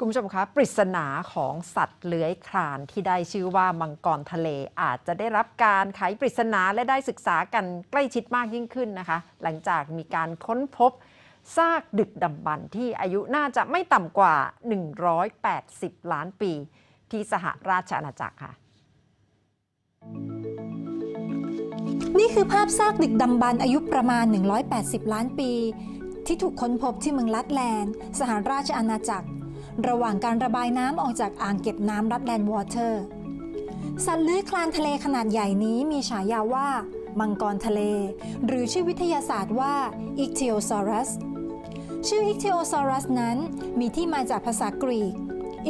คุณผู้ชมคะปริศนาของสัตว์เลื้อยคลานที่ได้ชื่อว่ามังกรทะเลอาจจะได้รับการไขปริศนาและได้ศึกษากันใกล้ชิดมากยิ่งขึ้นนะคะ หลังจากมีการค้นพบซากดึกดำบรรที่อายุน่าจะไม่ต่ำกว่า 180 ล้านปี ที่สหราชอาณาจักรค่ะ นี่คือภาพซากดึกดำบรรอายุประมาณ 180 ล้านปี ที่ถูกค้นพบที่เมืองลัดแลนด์ สหราชอาณาจักร ระหว่างการระบายน้ำออกจากอ่างเก็บน้ำรัดแลนด์วอเตอร์ สัตว์เลื้อยคลานทะเลขนาดใหญ่นี้มีฉายาว่า มังกรทะเล หรือชื่อวิทยาศาสตร์ว่า Ichthyosaurus ชื่อ Ichthyosaurus นั้นมีที่มาจากภาษากรีก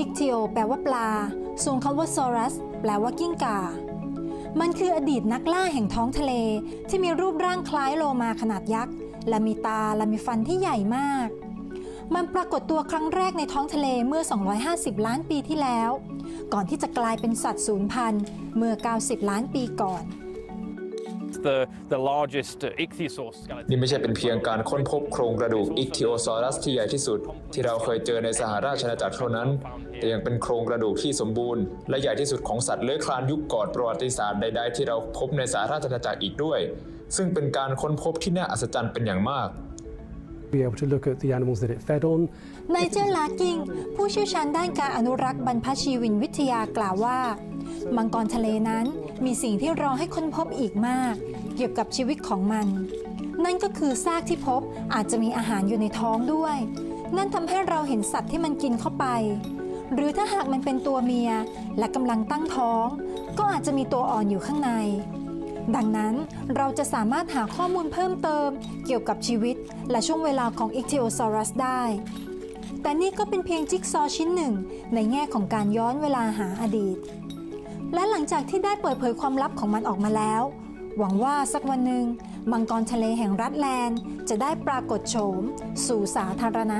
Ichthyo แปลว่าปลา ส่วนคำว่า saurus แปลว่ากิ้งก่ามันคืออดีตนักล่าแห่งท้องทะเล ที่มีรูปร่างคล้ายโลมาขนาดยักษ์ และมีตาและมีฟันที่ใหญ่มาก มันปรากฏตัวครั้งแรกในท้องทะเลเมื่อ 250 ล้านปีที่แล้ว ก่อนที่จะกลายเป็นสัตว์สูญพันธุ์เมื่อ 90 ล้านปีก่อน the, the largest uh, ichthyosaur skeleton. นี่ไม่ใช่เป็นเพียงการค้นพบโครงกระดูกอิ c ทิโอซอรัสที่ใหญ่ที่สุด ที่เราเคยเจอในสหราชอาณาจักรเท่านั้น แต่ยังเป็นโครงกระดูกที่สมบูรณ์ และใหญ่ที่สุดของสัตว์เลื้อยคลานยุคก่อนประวัติศาสตร์ใดๆที่เราพบในสหราชอาณาจักรอีกด้วย ซึ่งเป็นการค้นพบที่น่าอัศจรรย์เป็นอย่างมาก be able to look at the animals that it fed on. ไนเจอร์ลากิงผู้เชี่ยวชาญด้านการอนุรักษ์บรรพชีวินวิทยากล่าวว่า มังกรทะเลนั้นมีสิ่งที่รอให้ค้นพบอีกมาก เกี่ยวกับชีวิตของมัน นั่นก็คือซากที่พบอาจจะมีอาหารอยู่ในท้องด้วย นั่นทำให้เราเห็นสัตว์ที่มันกินเข้าไป หรือถ้าหากมันเป็นตัวเมียและกำลังตั้งท้อง ก็อาจจะมีตัวอ่อนอยู่ข้างใน ดังนั้นเราจะสามารถหาข้อมูลเพิ่มเติม เกี่ยวกับชีวิต และช่วงเวลาของ Ichthyosaurus ได้ แต่นี่ก็เป็นเพียงจิ๊กซอว์ชิ้นหนึ่ง ในแง่ของการย้อนเวลาหาอดีต และหลังจากที่ได้เปิดเผยความลับของมันออกมาแล้ว หวังว่าสักวันหนึ่งมังกรทะเลแห่งรัฐแลนด์ จะได้ปรากฏโฉมสู่สาธารณะ